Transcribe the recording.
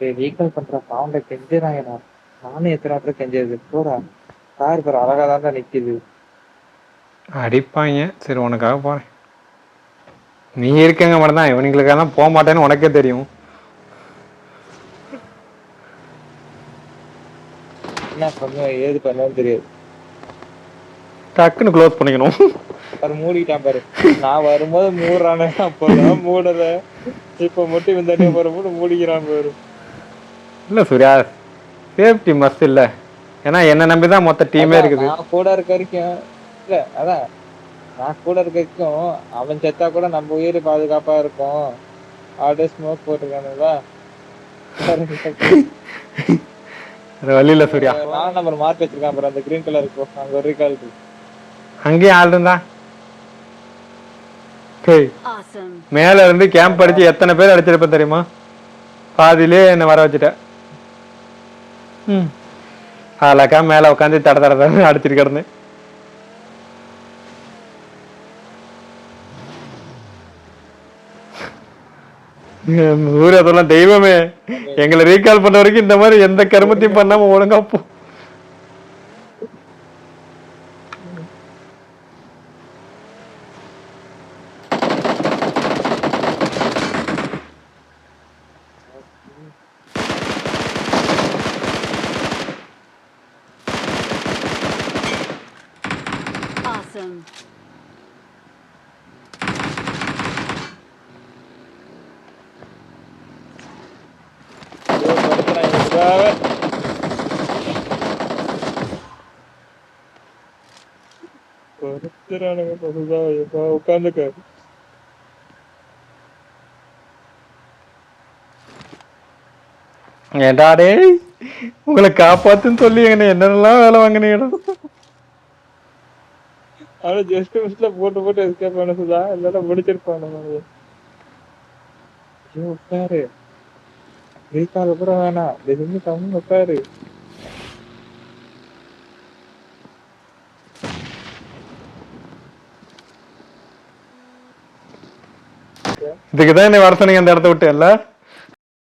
Recall பண்ற பாவண்ட கெஞ்சுறாங்கண்ணா நானும் எத்தனை வாட்டி கெஞ்சது போடா. கார் பேர் அழகா தான்டா நிக்குது. அடிப்பாங்க சரி உனக்காக போகிறேன் நீ இருக்கங்க மட்டும் தான் இவனுங்களுக்காக தான் போக மாட்டேன்னு உனக்கே தெரியும். என்ன பண்ணுவேன் ஏது பண்ணுவேன்னு தெரியாது. டக்குன்னு க்ளோஸ் பண்ணிக்கணும். அவர் மூடிட்டான் பாரு. நான் வரும்போது மூடுறானே. அப்பதான் மூடல. இப்ப மட்டும் இந்த தண்ணியை வரும்போது மூடிக்கிறான் பாரு. இல்லை சூர்யா சேஃப்டி மஸ்ட் இல்லை. ஏன்னா என்னை நம்பி தான் மொத்த டீமே இருக்குது. நான் கூட இருக்க வரைக்கும் இல்ல அதான் நான் கூட இருக்க வரைக்கும் அவன் செத்தா கூட நம்ம உயிர் பாதுகாப்பா இருக்கும். ஆல்ரெடி ஸ்மோக் போட்டிருக்கானுங்களா? வேற வழி இல்லை சூர்யா. நான் நம்பர் மார்க் வச்சிருக்கான் பாரு அந்த கிரீன் கலர் இருக்கும் அங்க ஒரு ரீகால் அங்கேயும் ஆள் இருந்தா. மேல இருந்து கேம்ப் அடிச்சு எத்தனை பேர் அடிச்சிருப்பேன் தெரியுமா? பாதியிலே என்னை வர வச்சுட்ட ம் அழகா மேல உட்காந்து தட தட தட அடிச்சிட்டு கிடந்து ஊர் அதெல்லாம் தெய்வமே எங்களை ரீகால் பண்ண வரைக்கும் இந்த மாதிரி எந்த கருமத்தையும் பண்ணாம ஒழுங்கா போ Awesome. உட்காந்துக்க உங்களை காப்பாத்துன்னு சொல்லி என்னென்னலாம் வேலை வாங்கினீங்க ஆனா ஜஸ்ட் மிஸ்ல போட்டு போட்டு எஸ்கேப் பண்ண சுதா இல்லைன்னா முடிச்சிருப்பானுங்க ஐயோ உட்காரு. ரீகால் கூட வேணாம். எதுவுமே கம்மி உட்காரு. இதுக்குதான் என்ன என்னை வர சொன்னீங்க அந்த இடத்த விட்டு இல்லை?